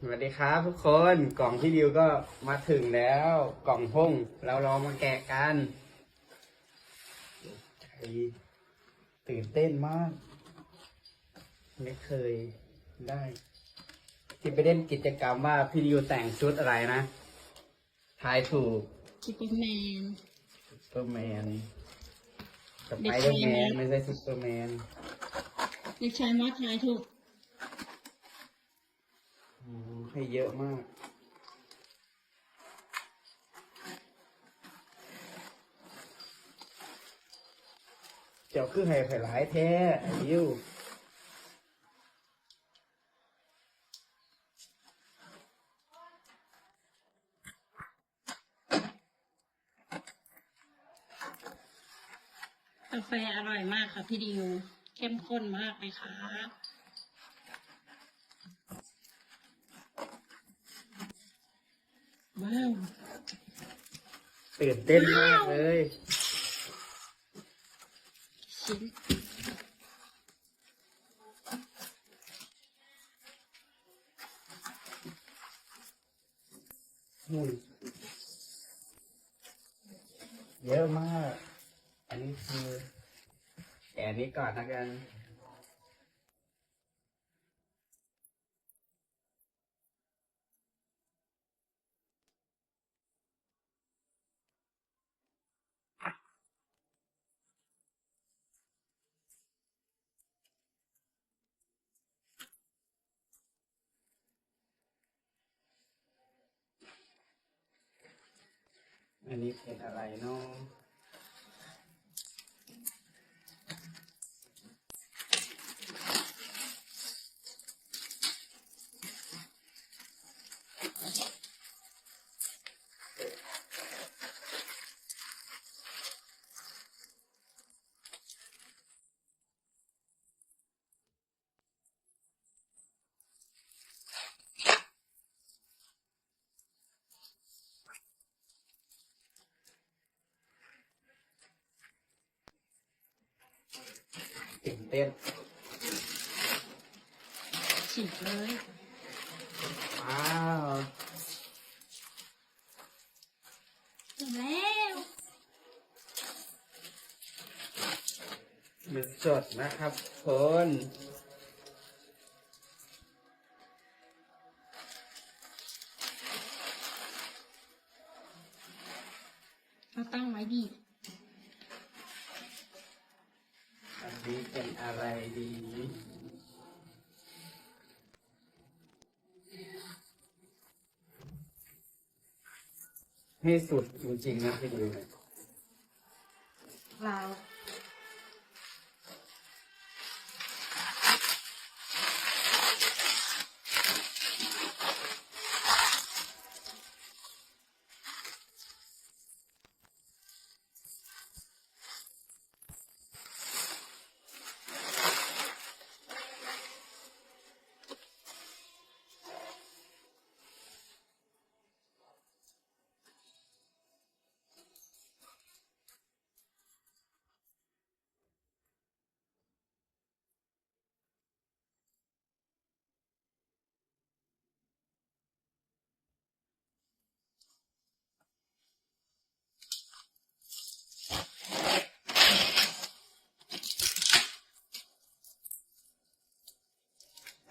สวัสดีครับทุกคนกล่องพี่ดิวก็มาถึงแล้ว กล่องพงเราลองมาแกะกันใจตื่นเต้นมาก ไม่เคยได้ ที่ไปเล่นกิจกรรมว่าพี่ดิวแต่งชุดอะไรนะทายถูกซูเปอร์แมนซูเปอร์แมนสเด็ไปกเดอชายร์แมนแม็กไม่ใช่ซูเปอร์แมนเด็กชายมาทายถูก อืม ให้เยอะมาก เจ้าคือให้ไผ่หลายแท้ดิวกาแฟอร่อยมากค่ะพี่ดิว เข้มข้นมากเลยค่ะ ว้าวตื่นเต้นมากเลย ชิ้นเยอะมาก อันนี้คือแกะอันนี้ก่อนนะกัน อันนี้เป็นอะไรเนาะ ตื่นเต้นฉีกเลย ว้าวจบแล้วมันสดนะครับคนเราตั้งไว้ดี อันนี้เป็น อะไรดี ให้สุดจริงๆนะพี่ดิวเรา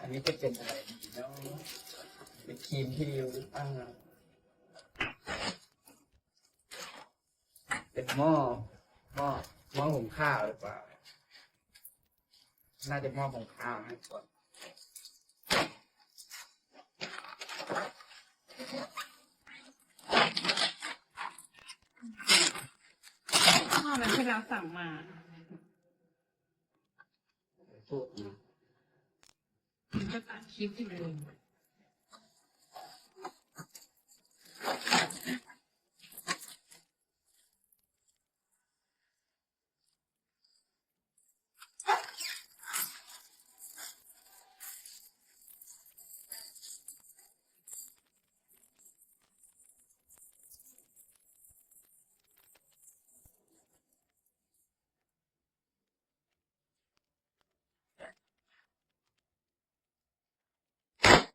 อันนี้จะเป็นอะไรดีเนาะเป็นครีมพี่ดิวหรือเปล่าเป็นหม้อหม้อหม้อหุงข้าวหรือเปล่า น่าจะหม้อหุงข้าวนะก่อนข้าวแบบที่เราสั่งมา พูดนะ มันก็ตัดคลิปอยู่เลย